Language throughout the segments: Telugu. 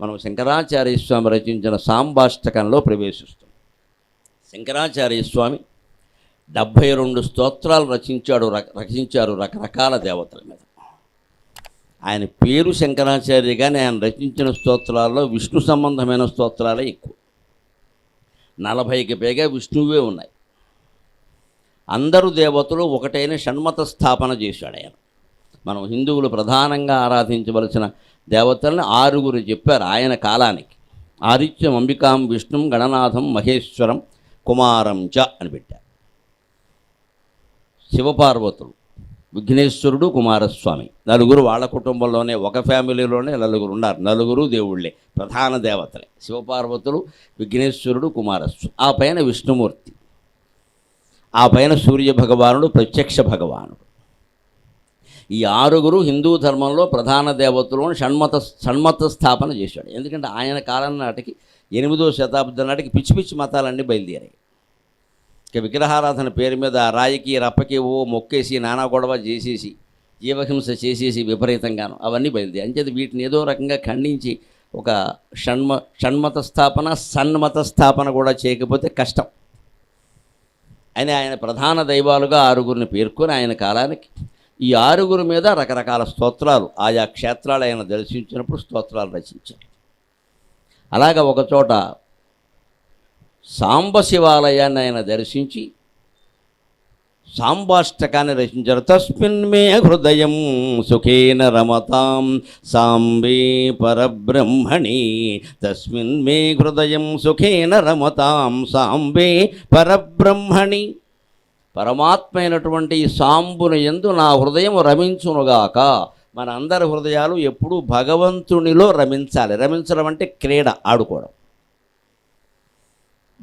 మనం శంకరాచార్య స్వామి రచించిన సాంబాష్టకంలో ప్రవేశిస్తాం శంకరాచార్య స్వామి డెబ్భై రెండు స్తోత్రాలు రచించాడు రక- రచించారు రకరకాల దేవతల మీద. ఆయన పేరు శంకరాచార్య కానీ ఆయన రచించిన స్తోత్రాల్లో విష్ణు సంబంధమైన స్తోత్రాలే ఎక్కువ. నలభైకి పైగా విష్ణువే ఉన్నాయి. అందరు దేవతలు ఒకటైన షణ్మత స్థాపన చేశాడు ఆయన. మనం హిందువులు ప్రధానంగా ఆరాధించవలసిన దేవతలను ఆరుగురు చెప్పారు ఆయన కాలానికి. ఆదిత్యం అంబికాం విష్ణుం గణనాథం మహేశ్వరం కుమారం చ అని పెట్టారు. శివపార్వతులు విఘ్నేశ్వరుడు కుమారస్వామి. నలుగురు వాళ్ళ కుటుంబంలోనే ఒక ఫ్యామిలీలోనే నలుగురు ఉన్నారు. నలుగురు దేవుళ్ళే ప్రధాన దేవతలే. శివపార్వతులు విఘ్నేశ్వరుడు కుమారస్వామి. ఆ పైన విష్ణుమూర్తి. ఆ పైన సూర్య భగవానుడు ప్రత్యక్ష భగవానుడు. ఈ ఆరుగురు హిందూ ధర్మంలో ప్రధాన దేవతలను షణ్మత షణ్మత స్థాపన చేశాడు. ఎందుకంటే ఆయన కాలం నాటికి ఎనిమిదో శతాబ్దం నాటికి పిచ్చి పిచ్చి మతాలన్నీ బయలుదేరాయి. ఇక విగ్రహారాధన పేరు మీద రాయికి రప్పకి ఓ మొక్కేసి నానా గొడవ చేసేసి జీవహింస చేసేసి విపరీతంగాను అవన్నీ బయలుదేరి అంచేది వీటిని ఏదో రకంగా ఖండించి ఒక షణ్మ షణ్మత స్థాపన సన్మత స్థాపన కూడా చేయకపోతే కష్టం. అని ఆయన ప్రధాన దైవాలుగా ఆరుగురిని పేర్కొని ఆయన కాలానికి ఈ ఆరుగురు మీద రకరకాల స్తోత్రాలు ఆయా క్షేత్రాలు ఆయన దర్శించినప్పుడు స్తోత్రాలు రచించారు. అలాగ ఒకచోట సాంబ శివాలయాన్ని ఆయన దర్శించి సాంబాష్టకాన్ని రచించారు. తస్మిన్ మే హృదయం సుఖేన రమతాం సాంబే పరబ్రహ్మణి. తస్మిన్ మే హృదయం సుఖేన రమతాం సాంబే పరబ్రహ్మణి. పరమాత్మ అయినటువంటి ఈ సాంబుని ఎందు నా హృదయం రమించునుగాక. మన అందరి హృదయాలు ఎప్పుడూ భగవంతునిలో రమించాలి. రమించడం అంటే క్రీడ ఆడుకోవడం.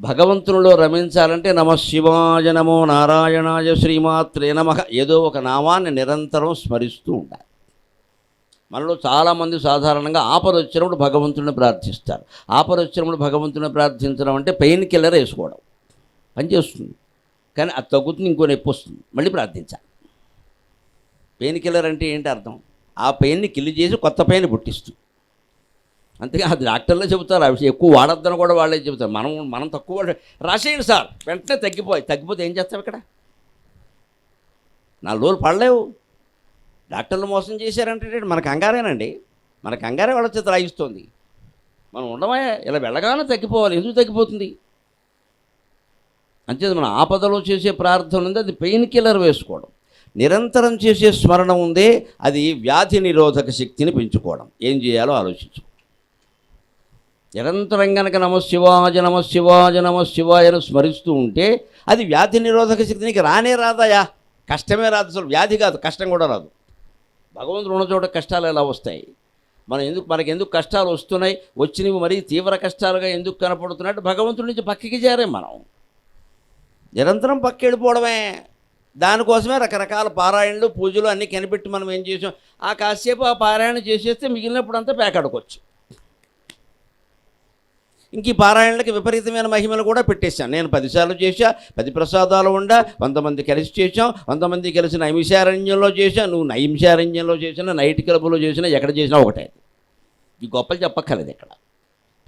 భగవంతునిలో రమించాలంటే నమ శివాయ నమో నారాయణాయ శ్రీమాత్రే నమ. ఏదో ఒక నామాన్ని నిరంతరం స్మరిస్తూ ఉండాలి. మనలో చాలామంది సాధారణంగా ఆపద వచ్చినప్పుడు భగవంతుని ప్రార్థిస్తారు. ఆపద వచ్చినప్పుడు భగవంతుని ప్రార్థించడం అంటే పెయిన్ కిల్లర్ వేసుకోవడం. పనిచేస్తుంది కానీ అది తగ్గుతుంది ఇంకో నొప్పి వస్తుంది. మళ్ళీ ప్రార్థించాలి. పెయిన్ కిల్లర్ అంటే ఏంటి అర్థం? ఆ పెయిన్ని కిల్లు చేసి కొత్త పెయిన్ పుట్టిస్తూ అంతేగా అది డాక్టర్లే చెబుతారు ఆ విషయం ఎక్కువ వాడొద్దని కూడా వాళ్ళే చెబుతారు. మనం మనం తక్కువ రాసేయండి సార్ వెంటనే తగ్గిపోయి తగ్గిపోతే ఏం చేస్తావు ఇక్కడ? నాలుగు రోజులు పడలేవు. డాక్టర్లు మోసం చేశారంటే మన కంగారేనండి. మన కంగారే వాళ్ళ చేత రాయిస్తుంది. మనం ఉండమే ఇలా వెళ్ళగానే తగ్గిపోవాలి. ఎందుకు తగ్గిపోతుంది? అంచేది మన ఆపదలో చేసే ప్రార్థన ఉంది అది పెయిన్ కిల్లర్ వేసుకోవడం. నిరంతరం చేసే స్మరణ ఉందే అది వ్యాధి నిరోధక శక్తిని పెంచుకోవడం. ఏం చేయాలో ఆలోచించు. నిరంతరం కనుక నమ శివాజ నమ శివాజ నమ శివాయను స్మరిస్తూ ఉంటే అది వ్యాధి నిరోధక శక్తి నీకు రానే రాదయా కష్టమే రాదు అసలు వ్యాధి కాదు కష్టం కూడా రాదు. భగవంతుడు ఉన్న చోట కష్టాలు ఎలా వస్తాయి? మనం ఎందుకు మనకి ఎందుకు కష్టాలు వస్తున్నాయి? వచ్చినవి మరీ తీవ్ర కష్టాలుగా ఎందుకు కనపడుతున్నట్టు భగవంతుడి నుంచి పక్కకి చేరే మనం. నిరంతరం పక్కెళ్ళిపోవడమే. దానికోసమే రకరకాల పారాయణలు పూజలు అన్నీ కనిపెట్టి మనం ఏం చేసాం? ఆ కాసేపు ఆ పారాయణ చేసేస్తే మిగిలినప్పుడు అంతా పేకాడుకోవచ్చు ఇంక ఈ పారాయణలకి విపరీతమైన మహిమలు కూడా పెట్టేశాను. నేను పదిసార్లు చేశా పది ప్రసాదాలు ఉండా వంద మంది కలిసి చేశాం వంద మంది కలిసి నైమిషారణ్యంలో చేశాను నువ్వు నైమిషారణ్యంలో చేసినా నైట్ క్లబ్లో చేసినా ఎక్కడ చేసినా ఒకటే. ఈ గొప్పలు చెప్పక్కర్లేదు ఇక్కడ.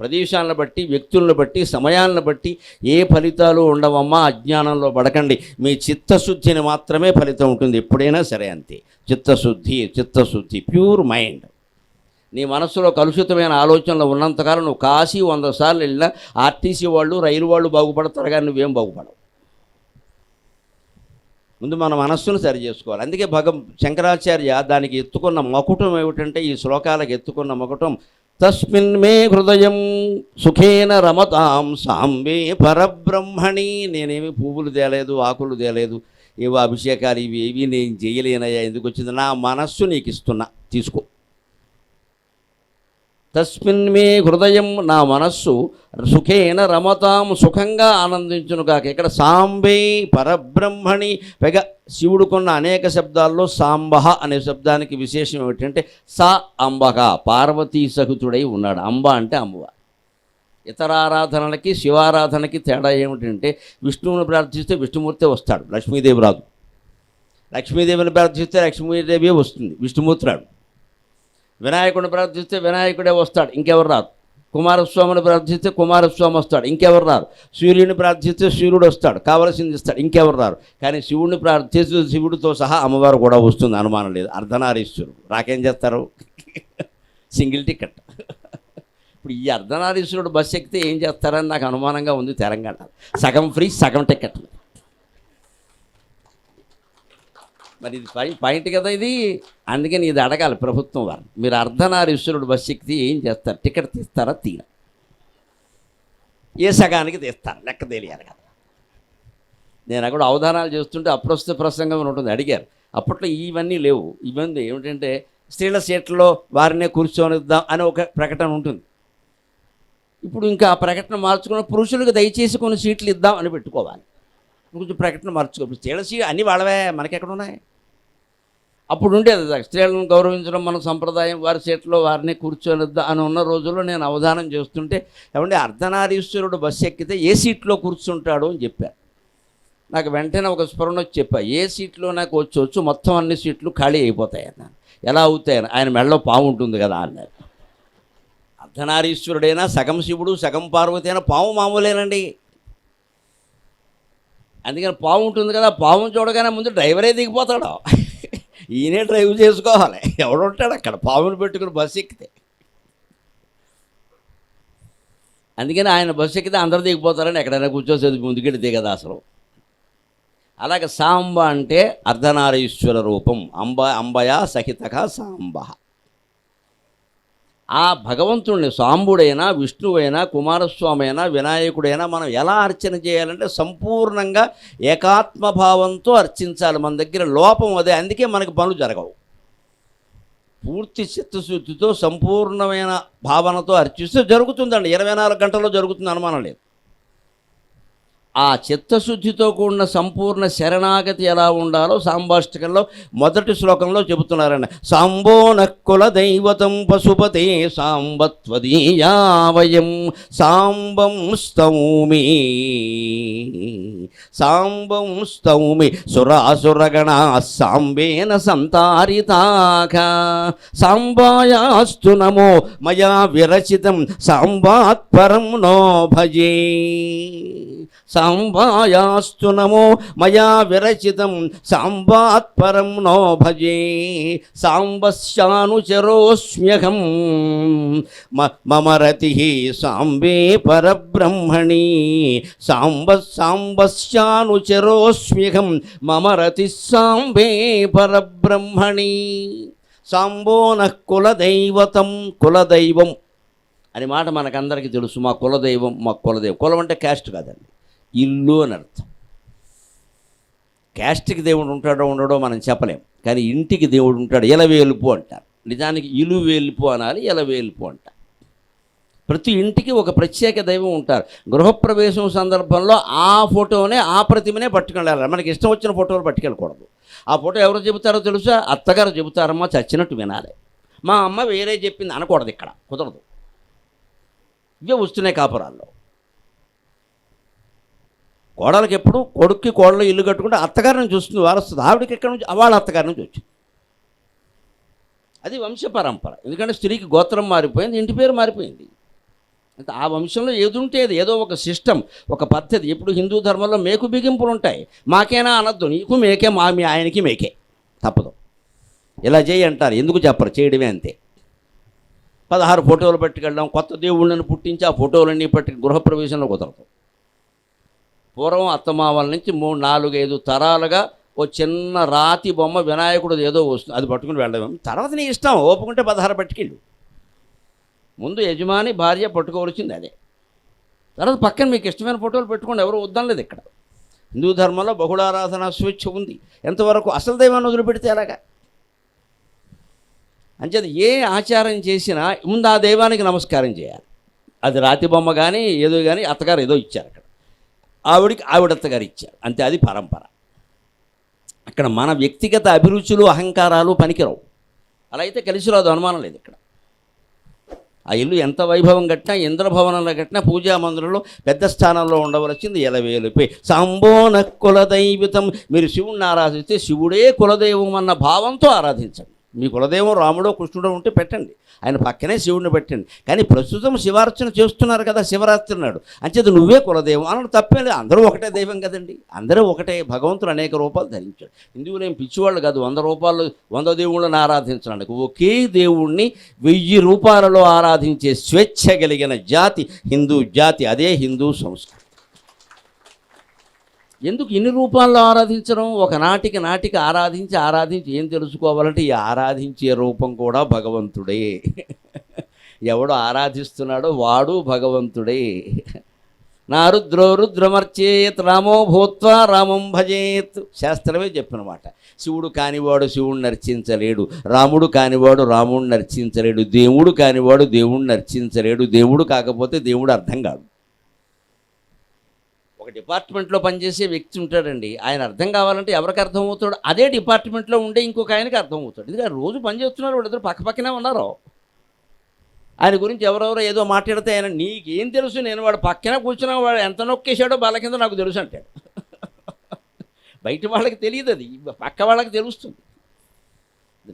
ప్రదేశాలను బట్టి వ్యక్తులను బట్టి సమయాలను బట్టి ఏ ఫలితాలు ఉండవమ్మా? అజ్ఞానంలో పడకండి. మీ చిత్తశుద్ధిని మాత్రమే ఫలితం ఉంటుంది. ఎప్పుడైనా సరే అంతే. చిత్తశుద్ధి చిత్తశుద్ధి ప్యూర్ మైండ్. నీ మనసులో కలుషితమైన ఆలోచనలు ఉన్నంతకాలం నువ్వు కాశీ వంద సార్లు వెళ్ళినా ఆర్టీసీ వాళ్ళు రైలు వాళ్ళు బాగుపడతారు కానీ నువ్వేం బాగుపడవు. ముందు మన మనస్సును సరి చేసుకోవాలి. అందుకే భగం శంకరాచార్య దానికి ఎత్తుకున్న మకుటం ఏమిటంటే ఈ శ్లోకాలకు ఎత్తుకున్న మకుటం తస్మిన్ మే హృదయం సుఖేన రమతాం సాంబే పరబ్రహ్మణి. నేనేమి పువ్వులు తేలేదు ఆకులు తేలేదు ఏవో అభిషేకాలు ఇవి ఏవి నేను చేయలేనయ్యా ఎందుకు వచ్చింది? నా మనస్సు నీకు ఇస్తున్నా తీసుకో. తస్మిన్ మే హృదయం నా మనస్సు సుఖేన రమతాం సుఖంగా ఆనందించును కాక ఇక్కడ సాంబే పరబ్రహ్మణి పైగా శివుడు కొన్న అనేక శబ్దాల్లో సాంబహ అనే శబ్దానికి విశేషం ఏమిటంటే సా అంబక పార్వతీ సహితుడై ఉన్నాడు. అంబ అంటే అమ్మవారు ఇతర ఆరాధనలకి శివారాధనకి తేడా ఏమిటంటే విష్ణువుని ప్రార్థిస్తే విష్ణుమూర్తే వస్తాడు లక్ష్మీదేవి రాదు. లక్ష్మీదేవిని ప్రార్థిస్తే లక్ష్మీదేవి వస్తుంది విష్ణుమూర్తి రాడు. వినాయకుడిని ప్రార్థిస్తే వినాయకుడే వస్తాడు ఇంకెవరు రాదు. కుమారస్వామిని ప్రార్థిస్తే కుమారస్వామి వస్తాడు ఇంకెవరు రారు. సూర్యుని ప్రార్థిస్తే సూర్యుడు వస్తాడు కావలసింది ఇస్తాడు ఇంకెవరు రారు. కానీ శివుడిని ప్రార్థిస్తే శివుడితో సహా అమ్మవారు కూడా వస్తుంది అనుమానం లేదు. అర్ధనారీశ్వరుడు. రాకేం చేస్తారు? Single ticket. ఇప్పుడు ఈ అర్ధనారీశ్వరుడు బస్సు ఎక్కితే ఏం చేస్తారని నాకు అనుమానంగా ఉంది తెలంగాణ సగం ఫ్రీ సగం టికెట్లు మరి ఇది పాయింట్ కదా ఇది? అందుకని ఇది అడగాలి ప్రభుత్వం వారు. మీరు అర్ధనారీశ్వరుడు బస్సు ఎక్కితే ఏం చేస్తారు? టికెట్ తీస్తారా? తీరా ఏ సగానికి తీస్తారు? లెక్క తెలియాలి కదా. నేను అక్కడ అవధానాలు చేస్తుంటే అప్రస్తుత ప్రసంగం ఉంటుంది అడిగారు. అప్పట్లో ఇవన్నీ లేవు. ఇవన్నీ ఏమిటంటే స్త్రీల సీట్లలో వారినే కూర్చోనిద్దాం అని ఒక ప్రకటన ఉంటుంది. ఇప్పుడు ఇంకా ఆ ప్రకటన మార్చుకున్న పురుషులకు దయచేసి కొన్ని సీట్లు ఇద్దాం అని పెట్టుకోవాలి. కొంచెం ప్రకటన మార్చుకో. ఇప్పుడు స్త్రీల సీట్ అన్నీ వాళ్ళవే మనకెక్కడ ఉన్నాయి అప్పుడు ఉండేది అది. స్త్రీలను గౌరవించడం మన సంప్రదాయం వారి సీట్లో వారిని కూర్చోనిద్దా అని ఉన్న రోజుల్లో నేను అవధానం చేస్తుంటే ఏమంటే అర్ధనారీశ్వరుడు బస్సు ఎక్కితే ఏ సీట్లో కూర్చుంటాడు అని చెప్పారు నాకు వెంటనే ఒక స్ఫురణ వచ్చి చెప్పా ఏ సీట్లో నాకు వచ్చి మొత్తం అన్ని సీట్లు ఖాళీ అయిపోతాయి అన్నాను. ఎలా అవుతాయని? ఆయన మెడలో పాము ఉంటుంది కదా అన్నారు. అర్ధనారీశ్వరుడైనా సగం శివుడు సగం పార్వతి అయినా పాము మామూలేనండి. అందుకని పాము ఉంటుంది కదా పాము చూడగానే ముందు డ్రైవరే దిగిపోతాడు. ఈయనే డ్రైవ్ చేసుకోవాలి. ఎవడుంటాడు అక్కడ? పామును పెట్టుకుని బస్సు ఎక్కితే. అందుకని ఆయన బస్సు ఎక్కితే అందరు దిగిపోతారని ఎక్కడైనా కూర్చోసేది ముందుకెడితే కదా అసలు. అలాగే సాంబ అంటే అర్ధనారీశ్వర రూపం. అంబ అంబయ సహితక సాంబ. ఆ భగవంతుడిని సాంబుడైనా విష్ణువైనా కుమారస్వామి అయినా వినాయకుడైనా మనం ఎలా అర్చన చేయాలంటే సంపూర్ణంగా ఏకాత్మభావంతో అర్చించాలి మన దగ్గర లోపం అదే. అందుకే మనకి పనులు జరగవు. పూర్తి చిత్తశుద్ధితో సంపూర్ణమైన భావనతో అర్చిస్తే జరుగుతుందండి. ఇరవై నాలుగు గంటల్లో జరుగుతుంది అనుమానం లేదు. ఆ చిత్తశుద్ధితో కూడిన సంపూర్ణ శరణాగతి ఎలా ఉండాలో సాంబాష్టకంలో మొదటి శ్లోకంలో చెబుతున్నారండి సాంబో నక్కుల దైవతం పశుపతే సాంబత్వదీయావయం సాంబం స్తౌమి సాంబం స్తౌమి సురాసురగణ సాంబేన సంతారితాక సాంబాయాస్తు నమో మయా విరచితం సాంబాత్పరం నో భజే సాంబాయాస్తు నమో మయా విరచితం సాంబాత్పరం నో భజే. సాంబస్యానుచరోస్మ్యహం మమ రతి సాంబే పరబ్రహ్మణి. సాంబ సాంబస్యానుచరోస్మ్యహం మమ రతి సాంబే పరబ్రహ్మణి. సాంబోన కులదైవతం కులదైవం. అని మాట మనకందరికీ తెలుసు మా కులదైవం మా కులదైవం. కులం అంటే క్యాస్ట్ కాదండి. ఇల్లు అని అర్థం. క్యాస్ట్కి దేవుడు ఉంటాడో ఉండడో మనం చెప్పలేం. కానీ ఇంటికి దేవుడు ఉంటాడు ఎలవేలుపు అంటారు. నిజానికి ఇలువేలుపు అనాలి ఎలవేలుపు అంటారు. ప్రతి ఇంటికి ఒక ప్రత్యేక దైవం ఉంటారు. గృహప్రవేశం సందర్భంలో ఆ ఫోటోనే ఆ ప్రతిమనే పట్టుకెళ్ళాలి. మనకి ఇష్టం వచ్చిన ఫోటోలు పట్టుకెళ్ళకూడదు. ఆ ఫోటో ఎవరు చెబుతారో తెలుసా? అత్తగారు చెబుతారమ్మా చచ్చినట్టు వినాలి. మా అమ్మ వేరే చెప్పింది అనకూడదు ఇక్కడ కుదరదు. ఇవే వస్తున్నాయి కాపురాల్లో. కోడలకి ఎప్పుడు కొడుక్కి కోడలు ఇల్లు కట్టుకుంటే అత్తగారిని చూస్తుంది వారస్తుంది ఆవిడకి ఎక్కడి నుంచి వాళ్ళ అత్తగారి నుంచి వచ్చింది. అది వంశ పరంపర. ఎందుకంటే స్త్రీకి గోత్రం మారిపోయింది ఇంటి పేరు మారిపోయింది. అంటే ఆ వంశంలో ఏదుంటేది ఏదో ఒక సిస్టమ్ ఒక పద్ధతి. ఇప్పుడు హిందూ ధర్మంలో మేకు బిగింపులు ఉంటాయి. మాకేనా అనద్దు నీకు మేకే మా మీ ఆయనకి మేకే. తప్పదు. ఇలా చేయి అంటారు ఎందుకు చెప్పరు? చేయడమే అంతే. పదహారు ఫోటోలు పట్టుకెళ్ళడం కొత్త దేవుళ్ళని పుట్టించి ఆ ఫోటోలన్నీ పట్టి గృహప్రవేశంలో కుదరదు. పూర్వం అత్తమామల నుంచి మూడు నాలుగు ఐదు తరాలుగా ఓ చిన్న రాతి బొమ్మ వినాయకుడు ఏదో వస్తుంది అది పట్టుకుని వెళ్ళడం. తర్వాత నీ ఇష్టం ఓపుకుంటే పదహారు పట్టుకెళ్ళు. ముందు యజమాని భార్య పట్టుకోవాల్సింది అదే. తర్వాత పక్కన మీకు ఇష్టమైన ఫోటోలు పెట్టుకోండి ఎవరు వద్దనలేదు ఇక్కడ. హిందూ ధర్మంలో బహుళారాధన స్వేచ్ఛ ఉంది. ఎంతవరకు అసలు దైవాన్ని వదిలిపెడితే ఎలాగా? అంచేది ఏ ఆచారం చేసినా ముందు ఆ దైవానికి నమస్కారం చేయాలి. అది రాతి బొమ్మ కానీ ఏదో కానీ అత్తగారు ఏదో ఇచ్చారు అక్కడ ఆవిడికి ఆవిడ అత్తగారు ఇచ్చారు అంతే అది పరంపర. అక్కడ మన వ్యక్తిగత అభిరుచులు అహంకారాలు పనికిరావు. అలా అయితే కలిసి రాదు అనుమానం లేదు ఇక్కడ. ఆ ఇల్లు ఎంత వైభవం కట్టినా ఇంద్రభవనంలో కట్టినా పూజా మందిరంలో పెద్ద స్థానంలో ఉండవలసింది ఎలవేలుపై. సంబోన కులదైవితం మీరు శివుణ్ణి ఆరాధిస్తే శివుడే కులదైవం అన్న భావంతో ఆరాధించండి. మీ కులదేవం రాముడో కృష్ణుడో ఉంటే పెట్టండి. ఆయన పక్కనే శివుడిని పెట్టండి. కానీ ప్రస్తుతం శివార్చన చేస్తున్నారు కదా శివరాత్రి నాడు. అంచేది నువ్వే కులదేవం అనడం తప్పే లేదు. అందరూ ఒకటే దైవం కదండి. అందరూ ఒకటే. భగవంతుడు అనేక రూపాలు ధరించాడు. హిందువులు ఏం పిచ్చివాళ్ళు కాదు. వంద రూపాయలు వంద దేవుళ్ళని ఆరాధించడానికి ఒకే దేవుణ్ణి వెయ్యి రూపాయలలో ఆరాధించే స్వేచ్ఛ కలిగిన జాతి హిందూ జాతి. అదే హిందూ సంస్కృతి. ఎందుకు ఇన్ని రూపాల్లో ఆరాధించడం? ఒకనాటికి నాటికి ఆరాధించి ఆరాధించి ఏం తెలుసుకోవాలంటే ఈ ఆరాధించే రూపం కూడా భగవంతుడే. ఎవడు ఆరాధిస్తున్నాడో వాడు భగవంతుడే. నా రుద్రో రుద్రమర్చేత్ రామో భూత్వా రామం భజేత్ శాస్త్రమే చెప్పినమాట. శివుడు కానివాడు శివుణ్ణి నర్చించలేడు. రాముడు కానివాడు రాముణ్ణి నర్చించలేడు. దేవుడు కానివాడు దేవుణ్ణి నర్చించలేడు. దేవుడు కాకపోతే దేవుడు అర్థం కాదు ఒక డిపార్ట్మెంట్లో పనిచేసే వ్యక్తి ఉంటాడండి. ఆయన అర్థం కావాలంటే ఎవరికి అర్థం అవుతాడు అదే డిపార్ట్మెంట్లో ఉండే ఇంకొక ఆయనకి అర్థం అవుతాడు ఇది రోజు పనిచేస్తున్నారు వాళ్ళిద్దరు పక్క పక్కనే ఉన్నారు. ఆయన గురించి ఎవరెవరో ఏదో మాట్లాడితే ఆయన నీకేం తెలుసు నేను వాడు పక్కన కూర్చున్నా వాడు ఎంత నొక్కేశాడో బాల కింద నాకు తెలుసు అంటాడు. బయట వాళ్ళకి తెలియదు అది. పక్క వాళ్ళకి తెలుస్తుంది.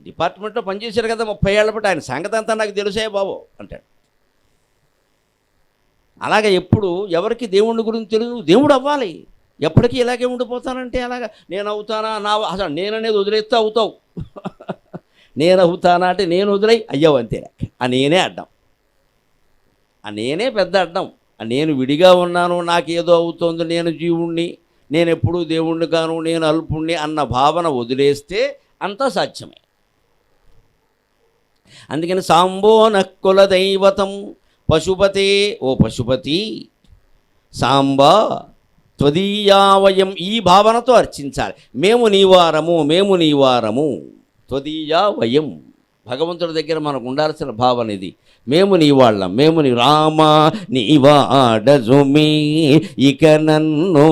డిపార్ట్మెంట్లో పనిచేశారు కదా ముప్పై ఏళ్ళ పాటు ఆయన సంగతి అంతా నాకు తెలుసే బాబు అంటాడు. అలాగే ఎప్పుడు ఎవరికి దేవుడి గురించి తెలియదు దేవుడు అవ్వాలి. ఎప్పటికీ ఇలాగే ఉండిపోతానంటే అలాగా నేను అవుతానా? నా అసలు నేననేది వదిలేస్తే అవుతావు. నేను అవుతానా అంటే నేను వదిలై అయ్యావు అంతే. ఆ నేనే అడ్డం. ఆ నేనే పెద్ద అడ్డం. ఆ నేను విడిగా ఉన్నాను నాకేదో అవుతోంది నేను జీవుణ్ణి నేను ఎప్పుడూ దేవుణ్ణి కాను నేను అల్పుణ్ణి అన్న భావన వదిలేస్తే అంతా సాధ్యమే. అందుకని సాంబోన నక్కుల దైవతం పశుపతే ఓ పశుపతి సాంబ త్వదీయావయం ఈ భావనతో అర్చించాలి. మేము నీవారము మేము నీవారము త్వదీయావయం. భగవంతుడి దగ్గర మనకు ఉండాల్సిన భావన ఇది. మేము నీ వాళ్ళం మేము నీ రామ నీవాడజుమి ఇక నన్ను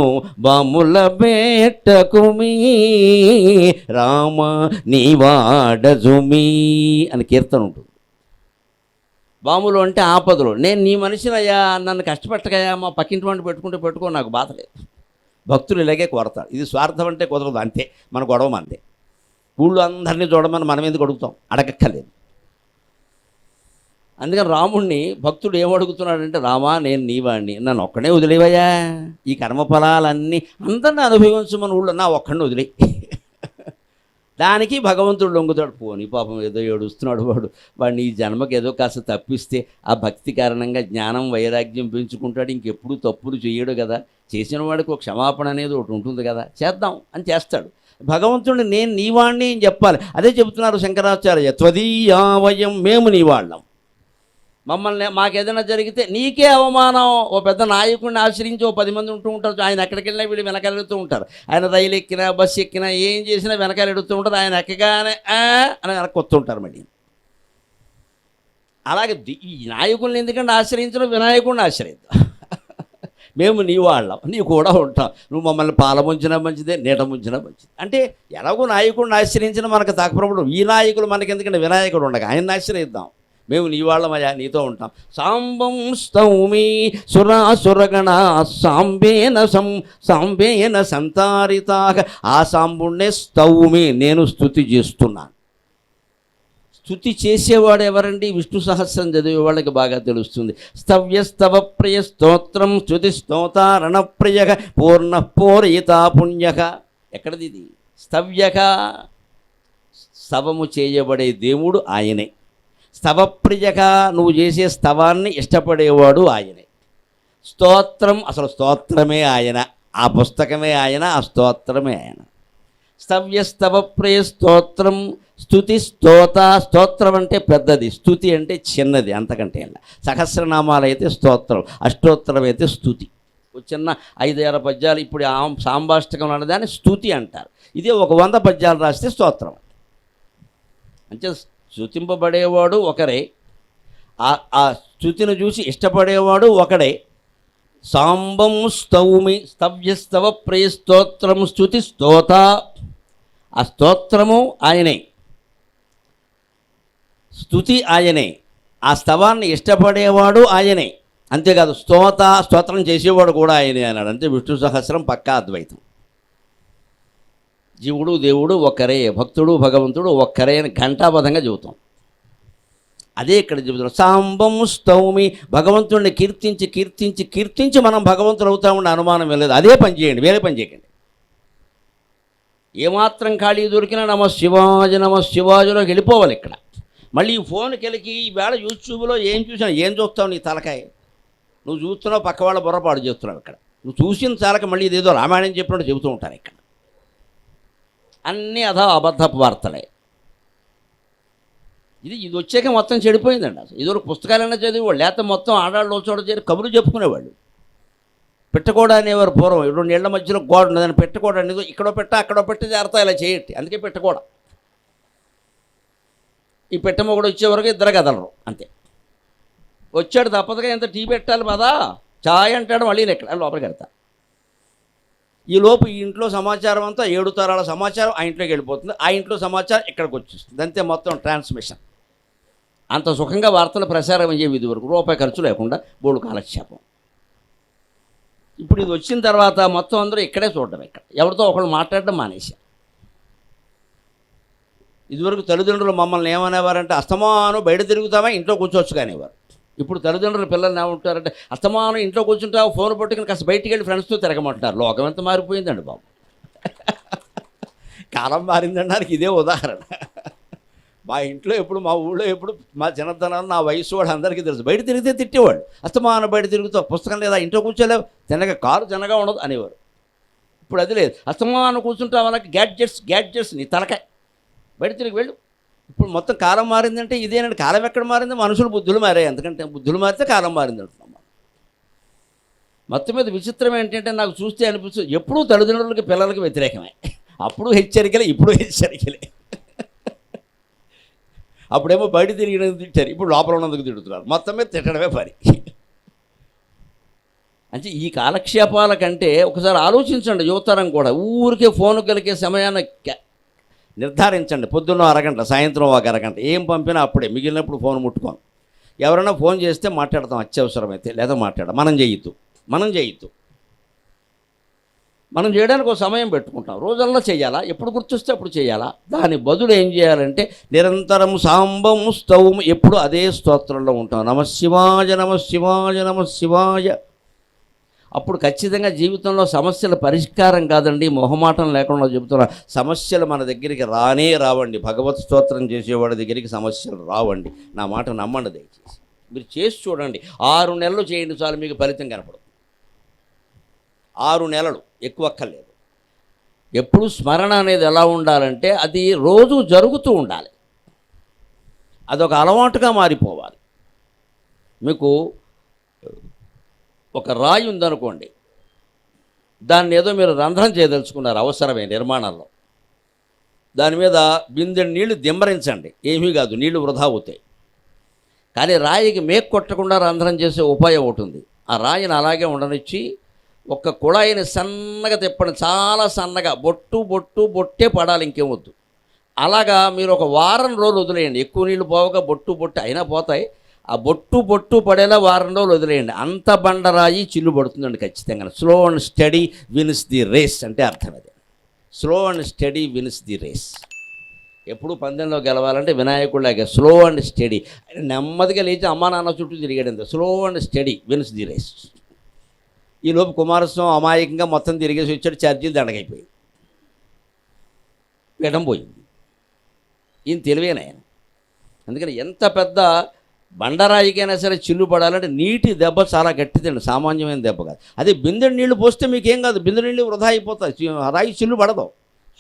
బాముల బెట్టకుమి రామ నీవాడజుమి అని కీర్తన ఉంటుంది. బాములు అంటే ఆపదలు. నేను నీ మనిషినయ్యా నన్ను కష్టపెట్టకయ్యా మా పక్కింటి వంట పెట్టుకుంటే పెట్టుకో నాకు బాధ లేదు. భక్తులు ఇలాగే కొరతారు ఇది స్వార్థం అంటే కుదరదు అంతే. మన గొడవ అంతే ఊళ్ళో అందరినీ చూడమని మనం ఎందుకు అడుగుతాం? అడగక్కర్లేదు. అందుకని రాముణ్ణి భక్తుడు ఏమడుగుతున్నాడంటే రామా నేను నీవాణ్ణి నన్ను ఒక్కడే వదిలేవయ్యా. ఈ కర్మఫలాలన్నీ అందరిని అనుభవించమని ఊళ్ళో నా ఒక్కడిని వదిలే దానికి భగవంతుడు లొంగుతాడు. పోని పాపం ఏదో ఏడుస్తున్నాడు వాడు. వాడిని ఈ జన్మకి ఏదో కాస్త తప్పిస్తే ఆ భక్తి కారణంగా జ్ఞానం వైరాగ్యం పెంచుకుంటాడు. ఇంకెప్పుడు తప్పులు చేయడు కదా. చేసిన వాడికి ఒక క్షమాపణ అనేది ఒకటి ఉంటుంది కదా. చేద్దాం అని చేస్తాడు. భగవంతుడిని నేను నీవాణ్ణి అని చెప్పాలి. అదే చెబుతున్నారు శంకరాచార్య త్వదీయావయం మేము నీవాళ్ళం. మమ్మల్ని మాకేదైనా జరిగితే నీకే అవమానం. ఓ పెద్ద నాయకుడిని ఆశ్రయించి ఓ పది మంది ఉంటూ ఉంటారు. ఆయన ఎక్కడికి వెళ్ళినా వీళ్ళు వెనకాల ఎడుతూ ఉంటారు. ఆయన రైలు ఎక్కినా బస్సు ఎక్కినా ఏం చేసినా వెనకాల ఎడుతూ ఉంటారు. ఆయన ఎక్కగానే అని వెనక్కి వస్తుంటారు మళ్ళీ. అలాగే ఈ నాయకుల్ని ఎందుకంటే ఆశ్రయించడం? వినాయకుడిని ఆశ్రయిద్దాం. మేము నీ వాళ్ళం. నీ కూడా ఉంటాం. నువ్వు మమ్మల్ని పాల ముంచినా మంచిదే నీట ముంచినా మంచిది. అంటే ఎలాగో నాయకుడిని ఆశ్రయించిన మనకు తాకప్రభుడు ఈ నాయకులు మనకి ఎందుకంటే వినాయకుడు ఉండగా ఆయన ఆశ్రయిద్దాం. మేము నీ వాళ్ళమయ్యా నీతో ఉంటాం. సాంబం స్తౌమి సురాసురగణ సాంబేన సం సాంబేన సంతారితాక ఆ సాంబుణ్ణే స్తౌమి నేను స్తుతి చేస్తున్నాను. స్తుతి చేసేవాడు ఎవరండి? విష్ణు సహస్రం చదివే వాళ్ళకి బాగా తెలుస్తుంది. స్తవ్య స్తవ ప్రియ స్తోత్రం స్తుతి స్తోతారణ ప్రియ పూర్ణ పూరయితా పుణ్యక ఎక్కడది ఇది? స్తవ్యక స్తవము చేయబడే దేవుడు ఆయనే. స్తవప్రియగా నువ్వు చేసే స్తవాన్ని ఇష్టపడేవాడు ఆయనే. స్తోత్రం అసలు స్తోత్రమే ఆయన. ఆ పుస్తకమే ఆయన ఆ స్తోత్రమే ఆయన. స్తవ్య స్తవప్రియ స్తోత్రం స్థుతి స్తోత స్తోత్రం అంటే పెద్దది. స్థుతి అంటే చిన్నది అంతకంటే సహస్రనామాలు అయితే స్తోత్రం అష్టోత్తరం అయితే స్థుతి ఒక చిన్న ఐదారు పద్యాలు ఇప్పుడు సాంభాష్టకం సాంబాష్టకం అన్నదాన్ని స్తుతి అంటారు. ఇదే ఒక వంద పద్యాలు రాస్తే స్తోత్రం. అంటే స్థుతింపబడేవాడు ఒకరే ఆ స్థుతిని చూసి ఇష్టపడేవాడు ఒకడే. సాంబం స్తౌమి స్తవ్యస్తవ ప్రియ స్తోత్రం స్థుతి స్తోత. ఆ స్తోత్రము ఆయనే. స్థుతి ఆయనే. ఆ స్తవాన్ని ఇష్టపడేవాడు ఆయనే. అంతేకాదు స్తోత స్తోత్రం చేసేవాడు కూడా ఆయనే అన్నాడు. అంతే విష్ణు సహస్రం పక్కా అద్వైతం. జీవుడు దేవుడు ఒక్కరే భక్తుడు భగవంతుడు ఒక్కరే అని ఘంటాబద్ధంగా చెబుతాం. అదే ఇక్కడ చెబుతున్నాం సాంబం స్తౌమి భగవంతుడిని కీర్తించి కీర్తించి కీర్తించి మనం భగవంతుడు అవుతామని అనుమానం లేదు. అదే పని చేయండి వేరే పని చేయకండి. ఏమాత్రం ఖాళీ దొరికినా నమ శివాజ నమ శివాజులోకి వెళ్ళిపోవాలి ఇక్కడ. మళ్ళీ ఈ ఫోన్కి వెళ్ళి ఈవేళ యూట్యూబ్లో ఏం చూసినా ఏం చూస్తావు నీ తలకాయ? నువ్వు చూస్తున్నావు పక్క వాళ్ళ బుర్రపాటు చేస్తున్నావు ఇక్కడ. నువ్వు చూసిన చాలక మళ్ళీ ఇదేదో రామాయణం చెప్పినట్టు చెబుతూ ఉంటారు ఇక్కడ. అన్నీ అధ అబద్ధపు వార్తలే. ఇది ఇది వచ్చాక మొత్తం చెడిపోయిందండి అసలు. ఇదివరకు పుస్తకాలైనా చదివేవాళ్ళు లేకపోతే మొత్తం ఆడాళ్ళు చోట చేరి కబుర్లు చెప్పుకునేవాళ్ళు. పెట్టకూడ అనేవారు పూర్వం. రెండు నీళ్ళ మధ్యలో గోడ ఉన్నదని పెట్టకూడ అనేది ఇక్కడో పెట్ట అక్కడో పెట్ట జాగ్రత్త ఇలా చేయట్టి అందుకే పెట్టకూడ. ఈ పెట్టమ కూడా వచ్చేవరకు ఇద్దరు కదలరు అంతే. వచ్చాడు తప్పదుగా ఎంత టీ పెట్టాలి పదా? చాయ్ అంటాడు మళ్ళీ నేను ఎక్కడ లోపలికి వెళ్తా. ఈలోపు ఈ ఇంట్లో సమాచారం అంతా ఏడు తరాల సమాచారం ఆ ఇంట్లోకి వెళ్ళిపోతుంది. ఆ ఇంట్లో సమాచారం ఇక్కడికి వచ్చేస్తుంది. అంతే మొత్తం ట్రాన్స్మిషన్. అంత సుఖంగా వార్తలు ప్రసారం అయ్యేవి ఇది వరకు రూపాయి ఖర్చు లేకుండా బోర్డు కాలక్షేపం. ఇప్పుడు ఇది వచ్చిన తర్వాత మొత్తం అందరూ ఇక్కడే చూడడం ఇక్కడ. ఎవరితో ఒకళ్ళు మాట్లాడడం మానేశారు. ఇదివరకు తల్లిదండ్రులు మమ్మల్ని ఏమనేవారంటే అస్తమానం బయట తిరుగుతామా ఇంట్లో కూర్చోవచ్చు కానివారు. ఇప్పుడు తల్లిదండ్రులు పిల్లల్ని ఏమంటారంటే అస్తమానం ఇంట్లో కూర్చుంటావు ఫోన్ పట్టుకుని కాస్త బయటికి వెళ్ళి ఫ్రెండ్స్తో తిరగమంటున్నారు. లోకం ఎంత మారిపోయిందండి బాబు. కాలం మారిందనడానికి ఇదే ఉదాహరణ. మా ఇంట్లో ఎప్పుడు మా ఊళ్ళో ఎప్పుడు మా చిన్నతనాలు నా వయసు వాళ్ళు అందరికీ తెలుసు. బయట తిరిగితే తిట్టేవాడు అస్తమానం బయట తిరుగుతావు పుస్తకం లేదా ఇంట్లో కూర్చోలేవు. తినగా కారు తినగా ఉండదు అనేవారు. ఇప్పుడు అది లేదు. అస్తమానం కూర్చుంటావు వాళ్ళకి గ్యాడ్జెట్స్ గ్యాడ్జెట్స్ నీ తలకాయ. బయట తిరిగి వెళ్ళు. ఇప్పుడు మొత్తం కాలం మారిందంటే ఇదేనండి కాలం ఎక్కడ మారింది? మనుషులు బుద్ధులు మారాయి. ఎందుకంటే బుద్ధులు మారితే కాలం మారింది. అంటున్నాం మొత్తం మీద విచిత్రం ఏంటంటే నాకు చూస్తే అనిపిస్తుంది ఎప్పుడూ తల్లిదండ్రులకి పిల్లలకి వ్యతిరేకమే. అప్పుడు హెచ్చరికలే ఇప్పుడు హెచ్చరికలే. అప్పుడేమో బయట తిరిగినందుకు తిట్టారు. ఇప్పుడు లోపల ఉన్నందుకు తిడుతున్నారు. మొత్తం మీద తిట్టడమే పని. అంటే ఈ కాలక్షేపాల కంటే ఒకసారి ఆలోచించండి. యువతరం కూడా ఊరికే ఫోన్ కలిగే సమయాన్ని నిర్ధారించండి. పొద్దున్న అరగంట సాయంత్రం ఒక అరగంట. ఏం పంపినా అప్పుడే. మిగిలినప్పుడు ఫోన్ ముట్టుకోం ఎవరైనా ఫోన్ చేస్తే మాట్లాడతాం. అత్యవసరమైతే లేదా మాట్లాడ మనం చేయొద్దు. మనం చేయొద్దు. మనం చేయడానికి ఒక సమయం పెట్టుకుంటాం. రోజుల్లో చేయాలా? ఎప్పుడు గుర్తొస్తే అప్పుడు చేయాలా? దాని బదులు ఏం చేయాలంటే నిరంతరం సాంబం స్తవం. ఎప్పుడు అదే స్తోత్రంలో ఉంటాం. నమ శివాయ నమ శివాయ నమ శివాయ అప్పుడు ఖచ్చితంగా జీవితంలో సమస్యల పరిష్కారం కాదండి. మొహమాటం లేకుండా చెబుతున్నా సమస్యలు మన దగ్గరికి రానే రావండి. భగవత్ స్తోత్రం చేసేవాడి దగ్గరికి సమస్యలు రావండి. నా మాట నమ్మండి దయచేసి. మీరు చేసి చూడండి. ఆరు నెలలు చేయండి చాలు మీకు ఫలితం కనపడదు. ఆరు నెలలు ఎక్కువ అక్కర్లేదు. ఎప్పుడు స్మరణ అనేది ఎలా ఉండాలంటే అది రోజు జరుగుతూ ఉండాలి. అదొక అలవాటుగా మారిపోవాలి. మీకు ఒక రాయి ఉందనుకోండి దాన్ని ఏదో మీరు రంధ్రం చేయదలుచుకున్నారు అవసరమే నిర్మాణంలో. దాని మీద బిందెడు నీళ్ళు దిమ్మరించండి ఏమీ కాదు నీళ్ళు వృధా అవుతాయి. కానీ రాయికి మేక్ కొట్టకుండా రంధ్రం చేసే ఉపాయం ఒకటి ఉంది. ఆ రాయిని అలాగే ఉండనిచ్చి ఒక కుళాయిని సన్నగా తిప్పండి చాలా సన్నగా బొట్టు బొట్టు బొట్టే పడాలి ఇంకేం వద్దు. అలాగా మీరు ఒక వారం రోజులు వదిలేయండి ఎక్కువ నీళ్ళు పోవగా బొట్టు బొట్టు అయినా పోతాయి ఆ బొట్టు బొట్టు పడేలా వారం రోజులు వదిలేయండి. అంత బండరాయి చిల్లు పడుతుందండి ఖచ్చితంగా slow and steady wins the race అంటే అర్థం అది. Slow and steady wins the race ఎప్పుడు పందెంలో గెలవాలంటే వినాయకుడిలాగే స్లో అండ్ స్టడీ నెమ్మదిగా లేచి అమ్మా నాన్న చుట్టూ తిరిగాడు slow and steady wins the race ఈలోపు కుమారస్వామి అమాయకంగా మొత్తం తిరిగేసి వచ్చాడు ఛార్జీలు దండగైపోయి పీఠం పోయింది. ఈయన తెలివేనా అందుకని ఎంత పెద్ద బండరాయికైనా సరే చిల్లు పడాలంటే నీటి దెబ్బ చాలా గట్టిదండి సామాన్యమైన దెబ్బ కాదు. అదే బిందెడు నీళ్ళు పోస్తే మీకేం కాదు బిందెడు నీళ్ళు వృధా అయిపోతాయి. రాయి చిల్లు పడదు.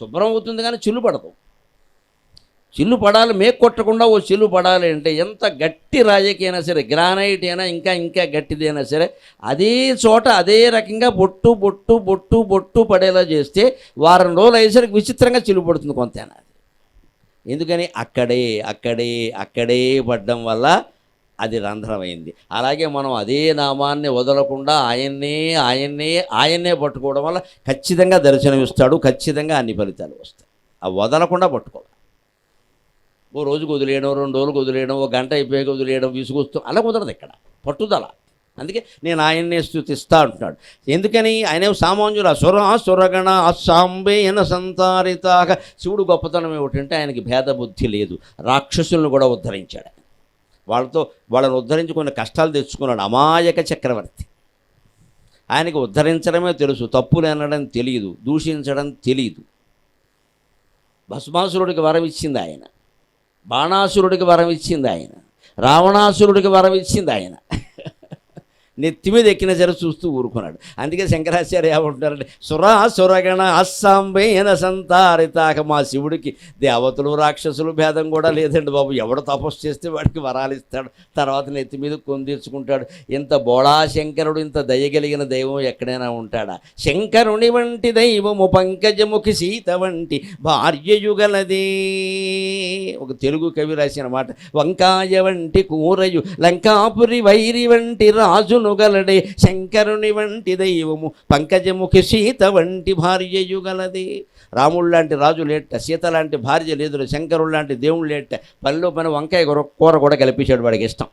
శుభ్రం అవుతుంది కానీ చిల్లు పడదు. చిల్లు పడాలి మేక్ కొట్టకుండా ఓ చిల్లు పడాలి అంటే ఎంత గట్టి రాజకీయైనా సరే గ్రానైట్ అయినా ఇంకా ఇంకా గట్టిదైనా సరే అదే చోట అదే రకంగా బొట్టు బొట్టు బొట్టు బొట్టు పడేలా చేస్తే వారం రోజులు అయ్యేసరికి విచిత్రంగా చిల్లు పడుతుంది కొంతైనా. ఎందుకని? అక్కడే అక్కడే అక్కడే పడ్డం వల్ల అది రంధ్రమైంది. అలాగే మనం అదే నామాన్ని వదలకుండా ఆయన్నే ఆయన్నే ఆయన్నే పట్టుకోవడం వల్ల ఖచ్చితంగా దర్శనమిస్తాడు ఖచ్చితంగా అన్ని ఫలితాలు వస్తాయి. ఆ వదలకుండా పట్టుకోవాలి. ఓ రోజుకు వదిలేయడం రెండు రోజులకు వదిలేయడం ఓ గంట అయిపోయాక వదిలేయడం విసుగొస్తూ అలా కుదరదు ఇక్కడ. పట్టుదల. అందుకే నేను ఆయన్నే స్థుతిస్తా అంటున్నాడు. ఎందుకని? ఆయన సామాన్యుల సుర సురగణ సాంబేన సంతారితాక. శివుడు గొప్పతనం ఏమిటంటే ఆయనకి భేద బుద్ధి లేదు. రాక్షసులను కూడా ఉద్ధరించాడు వాళ్ళతో వాళ్ళని ఉద్ధరించుకున్న కష్టాలు తెచ్చుకున్నాడు అమాయక చక్రవర్తి. ఆయనకి ఉద్ధరించడమే తెలుసు తప్పులు అనడం తెలియదు దూషించడం తెలియదు. భస్మాసురుడికి వరం ఇచ్చింది ఆయన బాణాసురుడికి వరం ఇచ్చింది ఆయన రావణాసురుడికి వరం ఇచ్చింది ఆయన. నెత్తి మీద ఎక్కిన జర చూస్తూ ఊరుకున్నాడు. అందుకే శంకరాచార్య ఏమంటున్నారంటే సురా సురగణ అస్సాంబేన సంతారితాక మా శివుడికి దేవతలు రాక్షసులు భేదం కూడా లేదండి బాబు. ఎవడు తపస్సు చేస్తే వాడికి వరాలు ఇస్తాడు. తర్వాత నెత్తి మీద కొందీర్చుకుంటాడు ఇంత బోళా శంకరుడు ఇంత దయగలిగిన దైవం ఎక్కడైనా ఉంటాడా? శంకరుని వంటి దైవము పంకజముఖి సీత వంటి భార్యయుగలదే. ఒక తెలుగు కవి రాసిన మాట వంకాయ వంటి కూరయు లంకాపురి వైరి వంటి రాజు గలడే శంకరుని వంటి దైవము. పంకజముఖి సీత వంటి భార్యయుగలదే రాముడు లాంటి రాజు లేట సీత లాంటి భార్య లేదు శంకరుడు లాంటి దేవుడు లేట పనిలో పని వంకాయ కూర కూర కూడా కల్పించాడు వాడికి ఇష్టం.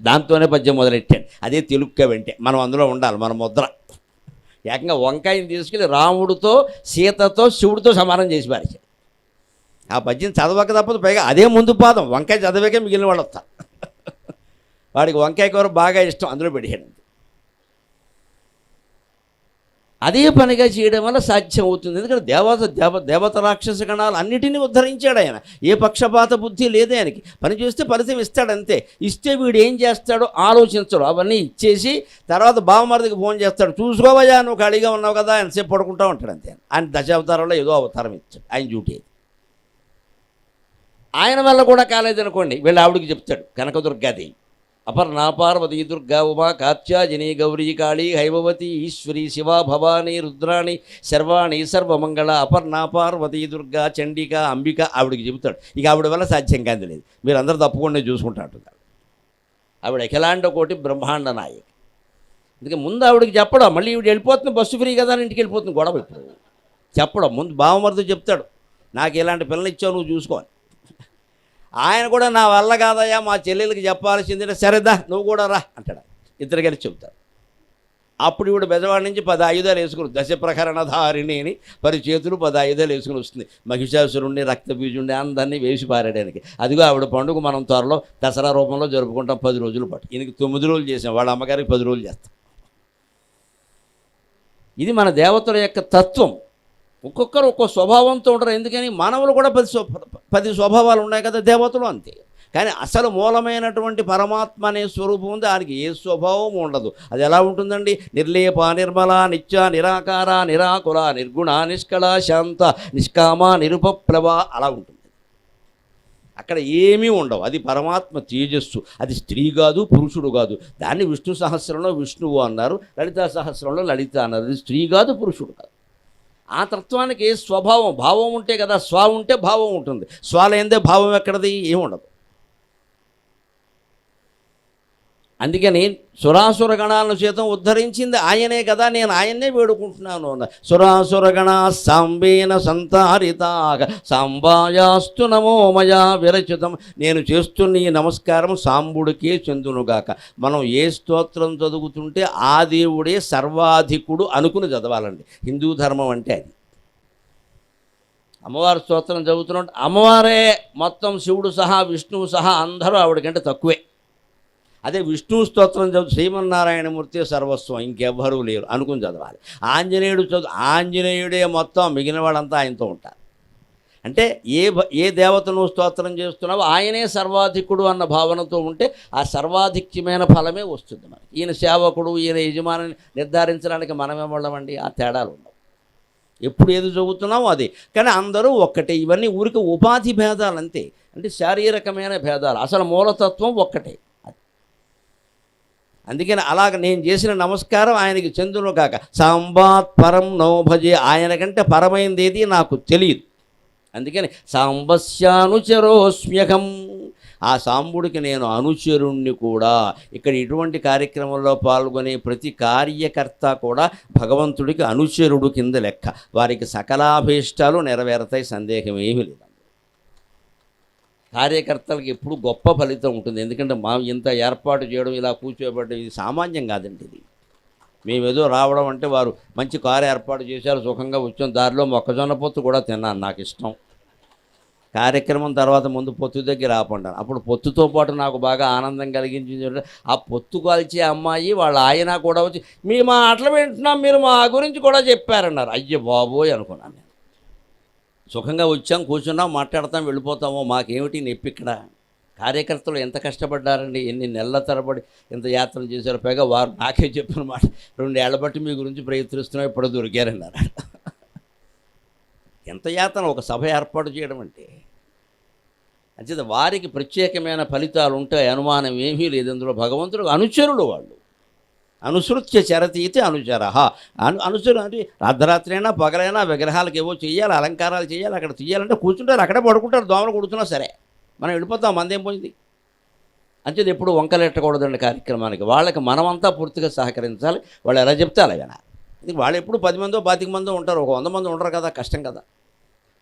దాంతోనే పద్యం మొదలెట్టాడు అదే తెలుగు వెంటే. మనం అందులో ఉండాలి మన ముద్ర. ఏకంగా వంకాయని తీసుకెళ్ళి రాముడితో సీతతో శివుడితో సమానం చేసి పారేశాడు. ఆ పద్యం చదవక తప్పదు పైగా అదే ముందు పాదం. వంకాయ చదివాకే మిగిలిన వాళ్ళు వస్తారు. వాడికి వంకాయ కూర బాగా ఇష్టం అందులో పెట్టాడు అదే పనిగా చేయడం వల్ల సాధ్యం అవుతుంది ఎందుకంటే దేవత దేవ దేవత రాక్షస గణాలు అన్నిటినీ ఉద్ధరించాడు ఆయన. ఏ పక్షపాత బుద్ధి లేదు ఆయనకి. పని చేస్తే ఫలితం ఇస్తాడు అంతే. ఇస్తే వీడు ఏం చేస్తాడో ఆలోచించడు. అవన్నీ ఇచ్చేసి తర్వాత బావమరదికి ఫోన్ చేస్తాడు. చూసుకోవయ్యా నువ్వు ఖాళీగా ఉన్నావు కదా ఎంతసేపు పడుకుంటా ఉంటాడు అంతే. ఆయన దశావతారంలో ఏదో అవతారం ఇచ్చాడు. ఆయన డ్యూటీ ఆయన వల్ల కూడా కాలేదనుకోండి వీళ్ళ ఆవిడికి చెప్తాడు కనకదుర్గాదేవి. అపర్ణా పార్వతీ దుర్గా ఉమా కాత్యాజిని గౌరీ కాళీ హైమవతి ఈశ్వరి శివ భవాని రుద్రాణి శర్వాణి సర్వమంగళ అపర్ణా పార్వతీ దుర్గా చండిక అంబిక ఆవిడికి చెబుతాడు. ఇక ఆవిడ వల్ల సాధ్యం కాదు లేదు. మీరు అందరూ తప్పకుండా చూసుకుంటాడు ఆవిడ అఖిలాండ కోటి బ్రహ్మాండ నాయక్ అందుకే ముందు ఆవిడకి చెప్పడం మళ్ళీ ఈవిడ వెళ్ళిపోతుంది బస్సు ఫ్రీ కదా అని ఇంటికి వెళ్ళిపోతుంది గొడవ ఇప్పుడు. చెప్పడం ముందు బావమరితో చెప్తాడు నాకు ఇలాంటి పిల్లలు ఇచ్చావు నువ్వు చూసుకోవాలి ఆయన కూడా నా వల్ల కాదయ్యా మా చెల్లెలకి చెప్పాల్సింది సరేదా నువ్వు కూడా రా అంటాడు. ఇద్దరు కలిసి చెబుతారు. అప్పుడు ఇప్పుడు బెజవాడ నుంచి పది ఆయుధాలు వేసుకుని దశ ప్రకరణ అని పది చేతులు పది ఆయుధాలు వేసుకుని వస్తుంది. మహిషాసురుణ్ణి రక్తబీజుండి అందరినీ వేసి పారాడానికి అదిగో ఆవిడ పండుగ మనం త్వరలో దసరా రూపంలో జరుపుకుంటాం పది రోజుల పాటు. ఈయనకి తొమ్మిది రోజులు చేసాం వాళ్ళ అమ్మగారికి పది రోజులు చేస్తాం. ఇది మన దేవతల యొక్క తత్వం. ఒక్కొక్కరు ఒక్కో స్వభావంతో ఉంటారు. ఎందుకని? మానవులు కూడా పది స్వ- పది స్వభావాలు ఉన్నాయి కదా దేవతలు అంతే. కానీ అసలు మూలమైనటువంటి పరమాత్మ అనే స్వరూపం ఉంది. దానికి ఏ స్వభావం ఉండదు. అది ఎలా ఉంటుందండి? నిర్లేప నిర్మల నిత్య నిరాకార నిరాకుల నిర్గుణ నిష్కళ శాంత నిష్కామ నిరుపప్లవ అలా ఉంటుంది. అక్కడ ఏమీ ఉండవు. అది పరమాత్మ తేజస్సు. అది స్త్రీ కాదు పురుషుడు కాదు. దాన్ని విష్ణు సహస్రంలో విష్ణువు అన్నారు లలితా సహస్రంలో లలిత అన్నారు. అది స్త్రీ కాదు పురుషుడు కాదు. ఆ తత్వానికి స్వభావం భావం ఉంటే కదా స్వ ఉంటే భావం ఉంటుంది. స్వాలైందే భావం ఎక్కడది? ఏముండదు. అందుకని సురాసుర గణాలను చేతం ఉద్ధరించింది ఆయనే కదా నేను ఆయన్నే వేడుకుంటున్నాను అన్న. సురాసుర గణ సాంబేన సంతారితాగ సాంబాయాస్తు నమో మయా విరచితం. నేను చేస్తున్న ఈ నమస్కారం సాంబుడికే చెందునుగాక. మనం ఏ స్తోత్రం చదువుతుంటే ఆ దేవుడే సర్వాధికుడు అనుకుని చదవాలండి. హిందూ ధర్మం అంటే అది. అమ్మవారి స్తోత్రం చదువుతున్నట్టు అమ్మవారే మొత్తం శివుడు సహా విష్ణువు సహా అందరూ ఆవిడకంటే తక్కువే. అదే విష్ణు స్తోత్రం చదువు శ్రీమన్నారాయణమూర్తి సర్వస్వం ఇంకెవ్వరూ లేరు అనుకుని చదవాలి. ఆంజనేయుడు చదువు ఆంజనేయుడే మొత్తం మిగిలిన వాళ్ళంతా ఆయనతో ఉంటారు. అంటే ఏ ఏ దేవతను స్తోత్రం చేస్తున్నావో ఆయనే సర్వాధికుడు అన్న భావనతో ఉంటే ఆ సర్వాధిక్యమైన ఫలమే వస్తుంది మనకి. ఈయన సేవకుడు ఈయన యజమాని నిర్ధారించడానికి మనమే వాళ్ళమండి ఆ తేడాలు ఉండవు. ఎప్పుడు ఏది చదువుతున్నామో అది. కానీ అందరూ ఒక్కటే. ఇవన్నీ ఊరికి ఉపాధి భేదాలు అంతే అంటే శారీరకమైన భేదాలు. అసలు మూలతత్వం ఒక్కటే. అందుకని అలాగ నేను చేసిన నమస్కారం ఆయనకి చెందును కాక సాంబాత్ పరం నోభజే ఆయన కంటే పరమైంది ఏది నాకు తెలియదు. అందుకని సాంబస్యానుచరోస్మ్యకం. ఆ సాంబుడికి నేను అనుచరుణ్ణి కూడా. ఇక్కడ ఇటువంటి కార్యక్రమంలో పాల్గొనే ప్రతి కార్యకర్త కూడా భగవంతుడికి అనుచరుడు కింద లెక్క. వారికి సకలాభీష్టాలు నెరవేరతాయి సందేహం ఏమీ లేదు. కార్యకర్తలకు ఎప్పుడు గొప్ప ఫలితం ఉంటుంది. ఎందుకంటే మా ఇంత ఏర్పాటు చేయడం ఇలా కూర్చోబెట్టడం ఇది సామాన్యం కాదండి ఇది. మేమేదో రావడం అంటే వారు మంచి కారు ఏర్పాటు చేశారు సుఖంగా వచ్చాం దారిలో మొక్కజొన్న పొత్తు కూడా తిన్నాను నాకు ఇష్టం. కార్యక్రమం తర్వాత ముందు పొత్తు దగ్గర ఆపండాను అప్పుడు పొత్తుతో పాటు నాకు బాగా ఆనందం కలిగించింది ఆ పొత్తు కాల్చే అమ్మాయి వాళ్ళ ఆయన కూడా వచ్చి మీ మా ఆటలు వింటున్నాం మీరు మా గురించి కూడా చెప్పారన్నారు. అయ్య బాబోయ్ అనుకున్నాను నేను. సుఖంగా వచ్చాం కూర్చున్నాం మాట్లాడతాం వెళ్ళిపోతామో మాకేమిటి నొప్పి ఇక్కడ? కార్యకర్తలు ఎంత కష్టపడ్డారండి ఎన్ని నెలల తరబడి ఎంత యాత్ర చేశారు. పైగా వారు నాకే చెప్పిన మాట రెండేళ్ళ బట్టి మీ గురించి ప్రయత్నిస్తున్నాం ఇప్పుడు దొరికారన్నారు ఎంత యాతన ఒక సభ ఏర్పాటు చేయడం అంటే. అంచేత వారికి ప్రత్యేకమైన ఫలితాలు ఉంటాయి అనుమానం ఏమీ లేదు. అందులో భగవంతుడు అనుచరులు వాళ్ళు. అనుసృత్య చరతీతి అనుచర. అను అనుసరు అంటే అర్ధరాత్రి అయినా పగలైనా విగ్రహాలకు ఏవో చేయాలి అలంకారాలు చేయాలి అక్కడ తీయాలంటే కూర్చుంటారు అక్కడే పడుకుంటారు దోమలు కొడుతున్నా సరే. మనం వెళ్ళిపోతాం మందేం పోయింది? అంచేది ఎప్పుడు వంకలెట్టకూడదండి కార్యక్రమానికి. వాళ్ళకి మనమంతా పూర్తిగా సహకరించాలి వాళ్ళు ఎలా చెప్తే అలా వినాలి. వాళ్ళు ఎప్పుడు పది మందో పాతిక మందో ఉంటారు ఒక వంద మంది ఉండరు కదా కష్టం కదా.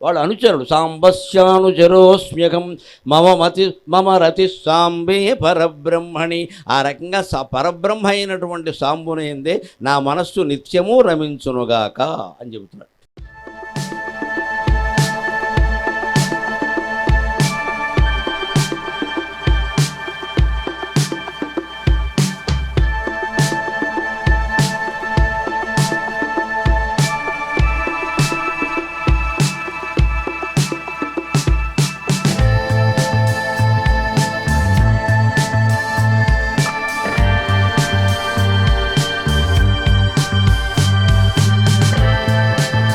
వాళ్ళు అనుచరుడు సాంబస్యానుచరోస్మ్యకం మమ మతి మమ రతి సాంబే పరబ్రహ్మణి. ఆ రకంగా స పరబ్రహ్మ అయినటువంటి సాంబునేందే నా మనస్సు నిత్యము రమించునుగాక అని చెబుతున్నాడు.